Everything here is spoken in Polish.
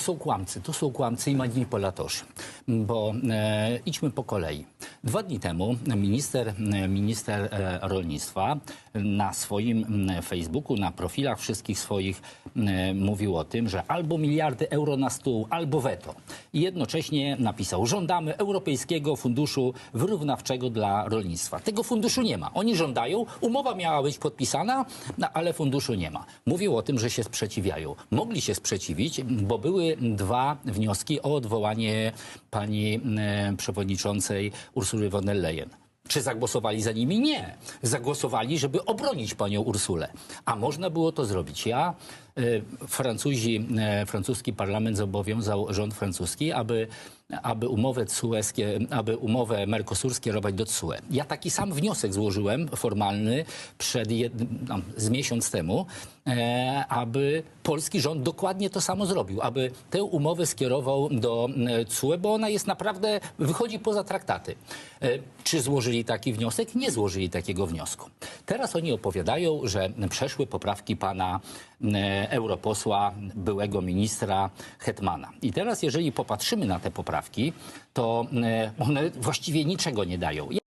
są kłamcy, to są kłamcy i manipulatorzy, bo e, idźmy po kolei. Dwa dni temu minister, minister e, rolnictwa na swoim Facebooku, na profilach wszystkich swoich mówił o tym, że albo miliardy euro na stół, albo weto. I jednocześnie napisał, żądamy Europejskiego Funduszu Wyrównawczego dla Rolnictwa. Tego funduszu nie ma. Oni żądają, umowa miała być podpisana, no, ale funduszu nie ma. Mówił o tym, że się sprzeciwiają. Mogli się sprzeciwić, bo były dwa wnioski o odwołanie pani przewodniczącej Ursuly von der Leyen. Czy zagłosowali za nimi? Nie. Zagłosowali, żeby obronić panią Ursulę. A można było to zrobić. Ja, Francuzi, e, francuski parlament zobowiązał rząd francuski, aby, aby, umowę CUE, skie- aby umowę Mercosur skierować do CUE. Ja taki sam wniosek złożyłem, formalny, przed jed, z miesiąc temu, e, aby polski rząd dokładnie to samo zrobił, aby tę umowę skierował do e, CUE, bo ona jest naprawdę, wychodzi poza traktaty. E, Czy złożyli taki wniosek? Nie złożyli takiego wniosku. Teraz oni opowiadają, że przeszły poprawki pana e, europosła, byłego ministra Hetmana. I teraz, jeżeli popatrzymy na te poprawki, to e, one właściwie niczego nie dają.